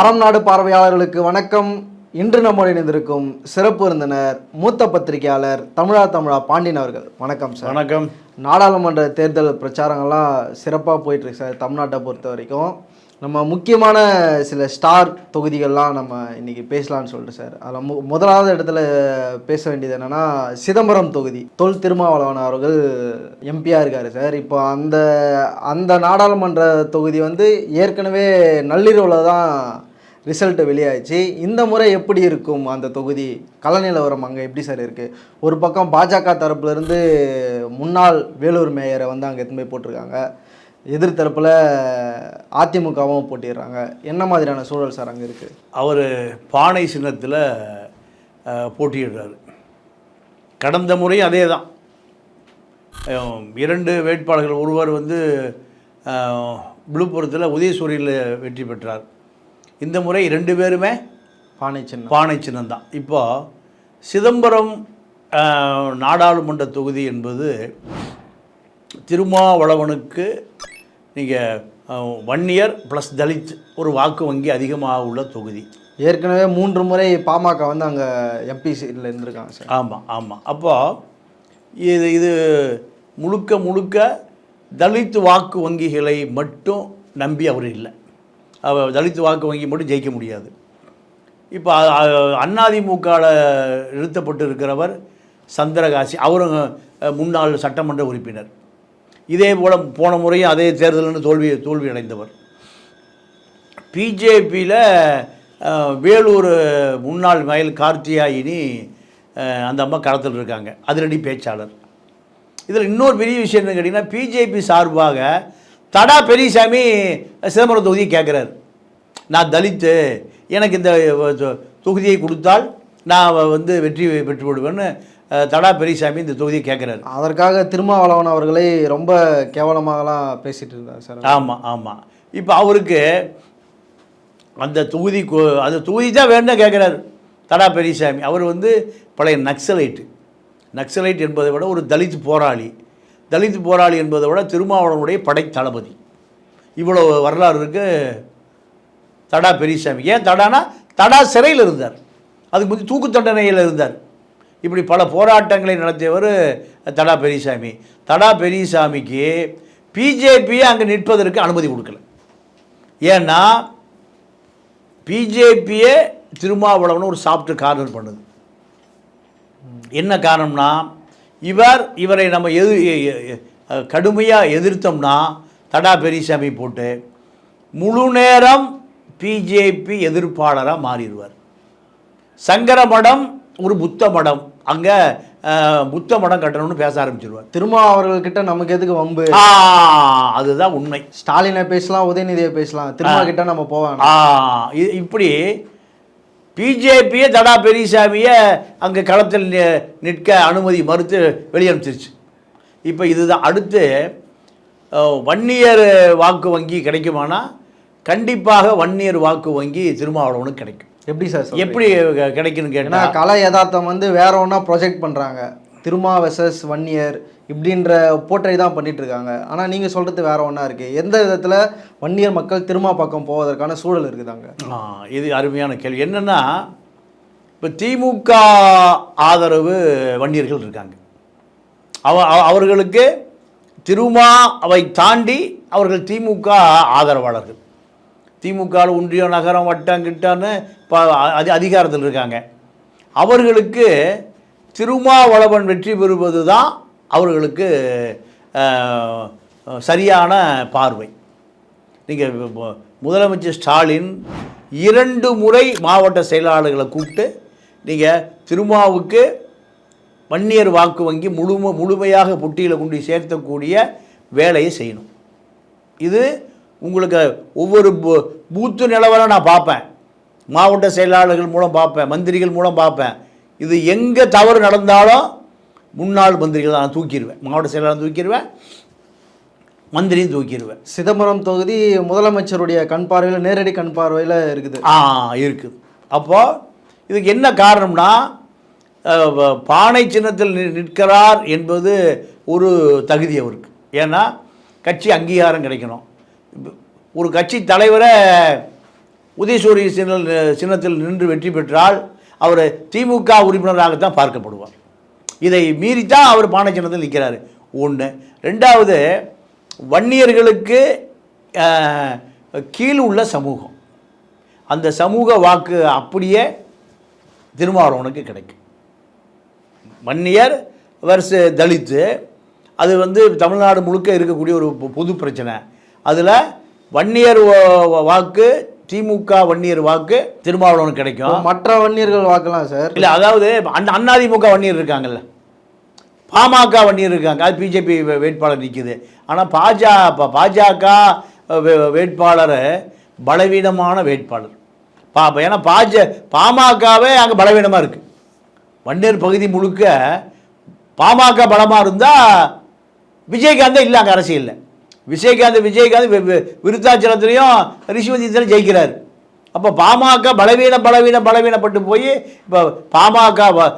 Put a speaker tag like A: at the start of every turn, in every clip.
A: அறம் நாடு பார்வையாளர்களுக்கு வணக்கம். இன்று நம்மோடு இணைந்திருக்கும் சிறப்பு விருந்தினர் மூத்த பத்திரிகையாளர் தமிழா தமிழா பாண்டியன் அவர்கள். வணக்கம் சார்.
B: வணக்கம்.
A: நாடாளுமன்ற தேர்தல் பிரச்சாரங்கள்லாம் சிறப்பாக போயிட்டுருக்கு சார் தமிழ்நாட்டை பொறுத்த வரைக்கும். நம்ம முக்கியமான சில ஸ்டார் தொகுதிகள்லாம் நம்ம இன்னைக்கு பேசலாம்னு சொல்லிட்டு சார். அதில் மு முதலாவது இடத்துல பேச வேண்டியது என்னென்னா சிதம்பரம் தொகுதி. தொல் திருமாவளவன் அவர்கள் எம்பியாக இருக்கார் சார். இப்போ அந்த அந்த நாடாளுமன்ற தொகுதி வந்து ஏற்கனவே நள்ளிரவில் தான் ரிசல்ட்டு வெளியாச்சு இந்த முறை எப்படி இருக்கும் அந்த தொகுதி? கள நிலவரம் அங்கே எப்படி சார் இருக்குது ஒரு பக்கம் பாஜக தரப்புலேருந்து முன்னாள் வேலூர் மேயரை வந்து அங்கே எடுத்துன்னு போய் போட்டிருக்காங்க. எதிர்த்தரப்பில் அதிமுகவும் போட்டிடுறாங்க. என்ன மாதிரியான சூழல் சார் அங்கே இருக்குது
B: அவர் பானை சின்னத்தில் போட்டியிடுறாரு. கடந்த முறை அதே தான் இரண்டு வேட்பாளர்கள் ஒருவர் வந்து விழுப்புரத்தில் உதயசூரியில் வெற்றி பெற்றார். இந்த முறை ரெண்டு பேருமே
A: பானை சின்னம்.
B: பானை சின்னம்தான். இப்போ சிதம்பரம் நாடாளுமன்ற தொகுதி என்பது திருமாவளவனுக்கு நீங்கள் வன்னியர் ப்ளஸ் தலித் ஒரு வாக்கு வங்கி அதிகமாக உள்ள தொகுதி.
A: ஏற்கனவே மூன்று முறை பாமக வந்து அங்கே எம்பி சீட்டில் இருந்திருக்காங்க சார்.
B: ஆமாம் ஆமாம் அப்போ இது இது முழுக்க முழுக்க தலித் வாக்கு வங்கிகளை மட்டும் நம்பி அவர் இல்லை. தலித் வாக்கு வங்கி மட்டும் ஜெயிக்க முடியாது. இப்போ அண்ணாதிமுகவில் நிறுத்தப்பட்டு இருக்கிறவர் சந்திரகாசி அவரும் முன்னாள் சட்டமன்ற உறுப்பினர். இதே போல் போன முறையும் அதே தேர்தலில் தோல்வி தோல்வி அடைந்தவர். பிஜேபியில் வேலூர் முன்னாள் மயில் கார்த்தியாயினி அந்த அம்மா களத்தில் இருக்காங்க. அதிரடி பேச்சாளர். இதில் இன்னொரு பெரிய விஷயம் என்ன கேட்டிங்கன்னா பிஜேபி சார்பாக தடா பெரியசாமி சிதம்பரம் தொகுதியை கேட்குறாரு. நான் தலித்து எனக்கு இந்த தொகுதியை கொடுத்தால் நான் வந்து வெற்றி பெற்று விடுவேன்னு தடா பெரியசாமி இந்த தொகுதியை கேட்குறாரு.
A: அதற்காக திருமாவளவன் அவர்களை ரொம்ப கேவலமாகலாம் பேசிட்டு இருந்தார் சார்
B: ஆமாம் ஆமாம் இப்போ அவருக்கு அந்த தொகுதி கு- அந்த தொகுதி தான் வேணும் கேட்குறாரு தடா பெரியசாமி. அவர் வந்து பழைய நக்சலைட்டு. நக்சலைட் என்பதை விட ஒரு தலித் போராளி. தலித் போராளி என்பதை விட திருமாவளவனுடைய படை தளபதி இவ்வளோ வரலாறு இருக்கு. தடா பெரியசாமி. ஏன் தடானா? தடா சிறையில் இருந்தார். அதுக்கு முந்தைய தூக்கு தண்டனையில் இருந்தார். இப்படி பல போராட்டங்களை நடத்தியவர் தடா பெரியசாமி. தடா பெரியசாமிக்கு பிஜேபியை அங்கே நிற்பதற்கு அனுமதி கொடுக்கல. ஏன்னா பிஜேபியே திருமாவளவன் ஒரு சாஃப்ட் கார்னர் பண்ணுது. என்ன காரணம்னா இவர் இவரை நம்ம எது கடுமையாக எதிர்த்தோம்னா தடா பெரியசாமி போட்டு முழு நேரம் பிஜேபி எதிர்ப்பாளராக மாறிடுவார். சங்கர மடம் ஒரு புத்த மடம். அங்கே புத்த மடம் கட்டணும்னு பேச ஆரம்பிச்சிருவார்.
A: திருமா அவர்கள்கிட்ட நமக்கு எதுக்கு வம்பு?
B: அதுதான் உண்மை.
A: ஸ்டாலினை பேசலாம் உதயநிதியை பேசலாம். திருமா கிட்ட நம்ம
B: இ- இப்படி பிஜேபியே தடா பெரியசாமியை அங்கே களத்தில் நிற்க அனுமதி மறுத்து வெளியே அனுப்பிச்சிருச்சு இப்போ இதுதான். அடுத்து வன்னியர் வாக்கு வங்கி கிடைக்குமானா கண்டிப்பாக வன்னியர் வாக்கு வங்கி திருமாவளவனுக்கு கிடைக்கும்.
A: எப்படி சார்?
B: எப்படி கிடைக்குன்னு கேட்டால்
A: கலை யதார்த்தம் வந்து வேற ஒன்றா ப்ரொஜெக்ட் பண்ணுறாங்க திருமா வெசஸ் ஒன் இயர் இப்படின்ற போட்டை தான் பண்ணிகிட்ருக்காங்க இருக்காங்க ஆனால் நீங்கள் சொல்கிறது வேறு ஒன்றா இருக்குது எந்த விதத்தில் ஒன் இயர் மக்கள் திருமா பக்கம் போவதற்கான சூழல் இருக்குதாங்க?
B: இது அருமையான கேள்வி. என்னென்னா இப்போ திமுக ஆதரவு வன்னியர்கள் இருக்காங்க. அவ அவ- அவர்களுக்கு திருமாவை தாண்டி அவர்கள் திமுக ஆதரவாளர்கள். திமுக ஒன்றியம் நகரம் வட்டம் கிட்டான்னு இப்போ அதிகாரத்தில் இருக்காங்க. அவர்களுக்கு திருமாவளவன் வெற்றி பெறுவது தான் அவர்களுக்கு சரியான பார்வை. நீங்கள் முதலமைச்சர் ஸ்டாலின் இரண்டு முறை மாவட்ட செயலாளர்களை கூப்பிட்டு நீங்கள் திருமாவுக்கு வன்னியர் வாக்கு வங்கி முழும முழுமையாக புட்டியில் கொண்டு சேர்த்தக்கூடிய வேலையை செய்யணும். இது உங்களுக்கு ஒவ்வொரு பூத்து நிலவரம் நான் பார்ப்பேன். மாவட்ட செயலாளர்கள் மூலம் பார்ப்பேன் மந்திரிகள் மூலம் பார்ப்பேன். இது எங்கே தவறு நடந்தாலும் முன்னாள் மந்திரிகள் நான் தூக்கிடுவேன். மாவட்ட செயலாளர் தூக்கிடுவேன். மந்திரியும் தூக்கிடுவேன்.
A: சிதம்பரம் தொகுதி முதலமைச்சருடைய கண் பார்வையில் நேரடி கண் பார்வையில் இருக்குது.
B: ஆ இருக்குது. அப்போது இதுக்கு என்ன காரணம்னா பானை சின்னத்தில் நிற்கிறார் என்பது ஒரு தகுதி அவருக்கு. ஏன்னா கட்சி அங்கீகாரம் கிடைக்கணும். ஒரு கட்சி தலைவரை உதயசூரிய சின்ன சின்னத்தில் நின்று வெற்றி பெற்றால் அவர் திமுக உறுப்பினராகத்தான் பார்க்கப்படுவார். இதை மீறித்தான் அவர் பானச்சின்னத்தில் நிற்கிறாரு ஒன்று ரெண்டாவது வன்னியர்களுக்கு கீழ் உள்ள சமூகம். அந்த சமூக வாக்கு அப்படியே திருமாவளவனுக்கு கிடைக்கும். வன்னியர் வர்சு தலித்து அது வந்து தமிழ்நாடு முழுக்க இருக்கக்கூடிய ஒரு பொது பிரச்சனை. அதில் வன்னியர் வாக்கு திமுக வன்னியர் வாக்கு திருமாவளவனுக்கு கிடைக்கும்.
A: மற்ற வன்னியர்கள் வாக்கலாம் சார்?
B: இல்லை அதாவது அந்த அண்ணாதிமுக வன்னியர் இருக்காங்கல்ல. பாமக வன்னியர் இருக்காங்க. அது பிஜேபி வேட்பாளர் நிற்குது ஆனால் பாஜா பாஜக வேட்பாளர் பலவீனமான வேட்பாளர். பா ஏன்னா பாஜ பாமகவே அங்கே பலவீனமாக இருக்குது வன்னியர் பகுதி முழுக்க பாமக பலமாக இருந்தால் விஜயகாந்த் இல்லை அங்கே அரசியலில். விஜயகாந்த் விஜயகாந்த் வி- விருத்தாச்சலத்துலேயும் ரிஷிவந்தியத்திலும் ஜெயிக்கிறார். அப்போ பாமக பலவீன பலவீன பலவீனப்பட்டு போய் இப்போ பாமக வ-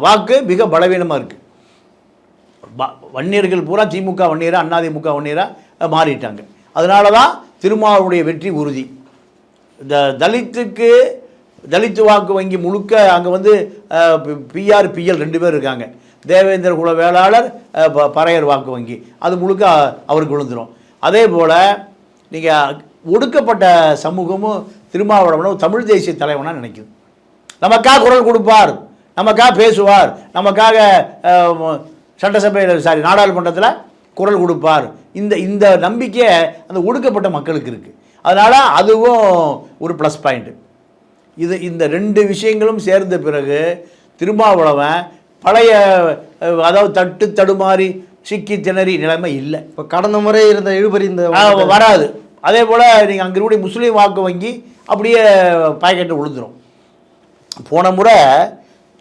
B: வாக்கு மிக பலவீனமாக இருக்குது வன்னியர்கள் பூரா திமுக வன்னியரா அண்ணாதிமுக வன்னியரா மாறிட்டாங்க. அதனால தான் திருமாவளுடைய வெற்றி உறுதி. இந்த தலித்துக்கு தலித்து வாக்கு வங்கி முழுக்க அங்கே வந்து பிஆர் பிஎல் ரெண்டு பேர் இருக்காங்க. தேவேந்திர குல வேளாளர் ப- பறையர் வாக்கு வங்கி. அது முழுக்க அவருக்கு விழுந்துடும் அதே போல் நீங்கள் ஒடுக்கப்பட்ட சமூகமும் திருமாவளவனும் தமிழ் தேசிய தலைவனாக நினைக்குது. நமக்காக குரல் கொடுப்பார். நமக்காக பேசுவார். நமக்காக சட்டசபையில் சாரி நாடாளுமன்றத்தில் குரல் கொடுப்பார். இந்த இந்த நம்பிக்கை அந்த ஒடுக்கப்பட்ட மக்களுக்கு இருக்குது அதனால் அதுவும் ஒரு ப்ளஸ் பாயிண்ட்டு இது இந்த ரெண்டு விஷயங்களும் சேர்ந்த பிறகு திருமாவளவன் பழைய அதாவது தட்டு தடுமாறி சிக்கி திணறி நிலைமை இல்லை.
A: இப்போ கடந்த முறை இருந்த இழுபறி இந்த
B: வராது. அதே போல் நீங்கள் அங்கே இருக்கக்கூடிய முஸ்லீம் வாக்கு வங்கி அப்படியே பாக்கெட்டு விழுந்துரும் போன முறை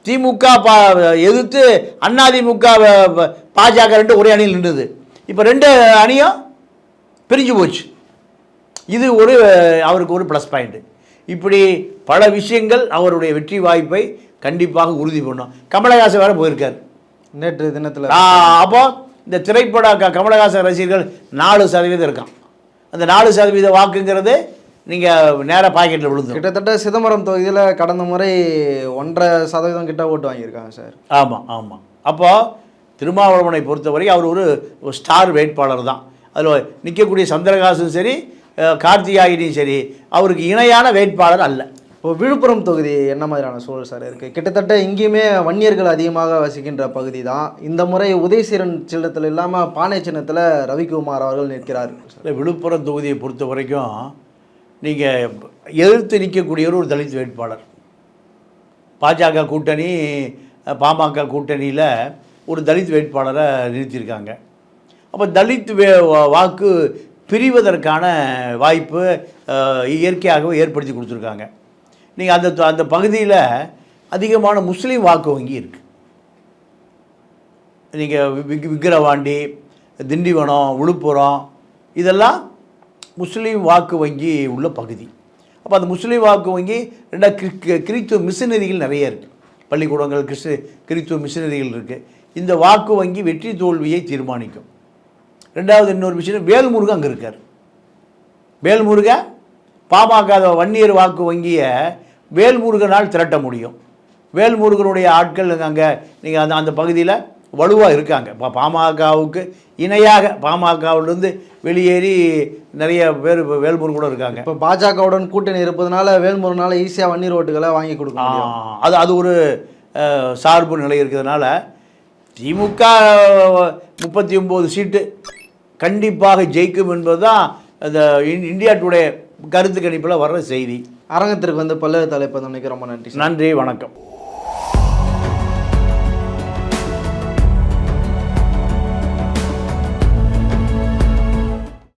B: திமுக பா எதிர்த்து அதிமுக பாஜக ரெண்டு ஒரே அணியில் நின்றுது. இப்போ ரெண்டு அணியும் பிரிஞ்சு போச்சு. இது ஒரு அவருக்கு ஒரு ப்ளஸ் பாயிண்ட்டு இப்படி பல விஷயங்கள் அவருடைய வெற்றி வாய்ப்பை கண்டிப்பாக உறுதி பண்ணும். கமலஹாசன் வேறு போயிருக்கார்.
A: நேற்று தினத்தில்.
B: அப்போ இந்த திரைப்பட கமலஹாசன் ரசிகர்கள் நாலு சதவீதம் இருக்கான். அந்த நாலு சதவீத வாக்குங்கிறது நீங்கள் நேராக பாக்கெட்டில் விழுந்துரும்.
A: கிட்டத்தட்ட சிதம்பரம் தொகுதியில் கடந்த முறை ஒன்றரை சதவீதம் கிட்ட ஓட்டு வாங்கியிருக்காங்க சார்.
B: ஆமாம் ஆமாம் அப்போது திருமாவளவனை பொறுத்தவரை அவர் ஒரு ஸ்டார் வேட்பாளர் தான். அதில் நிற்கக்கூடிய சந்திரகாசும் சரி கார்த்திகாயினியும் சரி அவருக்கு இணையான வேட்பாளர் அல்ல.
A: இப்போ விழுப்புரம் தொகுதி என்ன மாதிரியான சூழல் சார் இருக்குது கிட்டத்தட்ட இங்கேயுமே வன்னியர்கள் அதிகமாக வசிக்கின்ற பகுதி தான். இந்த முறை உதயசீரன் சின்னத்தில் இல்லாமல் பானை சின்னத்தில் ரவிக்குமார் அவர்கள் நிற்கிறார்.
B: விழுப்புரம் தொகுதியை பொறுத்த வரைக்கும் நீங்கள் எதிர்த்து நிற்கக்கூடியவர் ஒரு தலித் வேட்பாளர். பாஜக கூட்டணி பாமக கூட்டணியில் ஒரு தலித் வேட்பாளரை நிறுத்தியிருக்காங்க. அப்போ தலித் வா- வாக்கு பிரிவதற்கான வாய்ப்பு இயற்கையாகவே ஏற்படுத்தி கொடுத்துருக்காங்க. நீங்கள் அந்த அந்த பகுதியில் அதிகமான முஸ்லீம் வாக்கு வங்கி இருக்குது நீங்கள் விக்கிரவாண்டி திண்டிவனம் விழுப்புரம் இதெல்லாம் முஸ்லீம் வாக்கு வங்கி உள்ள பகுதி. அப்போ அந்த முஸ்லீம் வாக்கு வங்கி ரெண்டா கிரி- கிறித்துவ மிஷினரிகள் நிறைய இருக்குது பள்ளிக்கூடங்கள் கிறிஸ்து கிறித்துவ மிஷினரிகள் இருக்குது இந்த வாக்கு வங்கி வெற்றி தோல்வியை தீர்மானிக்கும். ரெண்டாவது இன்னொரு விஷயம் வேல்முருகன் அங்கே இருக்கார். வேல்முருகன் பாமக வன்னியர் வாக்கு வங்கியை வேல்முருகனால் திரட்ட முடியும். வேல்முருகனுடைய ஆட்கள் அங்கே நீங்கள் அந்த அந்த பகுதியில் வலுவாக இருக்காங்க. இப்போ பாமகவுக்கு இணையாக பாமகவிலிருந்து வெளியேறி நிறைய பேர் வேல்முருகன் கூட இருக்காங்க.
A: இப்போ பாஜகவுடன் கூட்டணி இருப்பதனால வேல்முருகனால ஈஸியாக வன்னீர் ஓட்டுகளை வாங்கி கொடுக்க
B: ஆ,
A: முடியும்.
B: அது அது ஒரு சார்பு நிலை இருக்கிறதுனால திமுக முப்பத்தி ஒம்பது சீட்டு கண்டிப்பாக ஜெயிக்கும் என்பது தான் இந்த இந்- இந்தியா டுடே கருத்து கணிப்பில் வர்ற செய்தி.
A: அரங்கத்திற்கு வந்து பல்லு தலைப்பு நினைக்க ரொம்ப நன்றி
B: நன்றி வணக்கம்.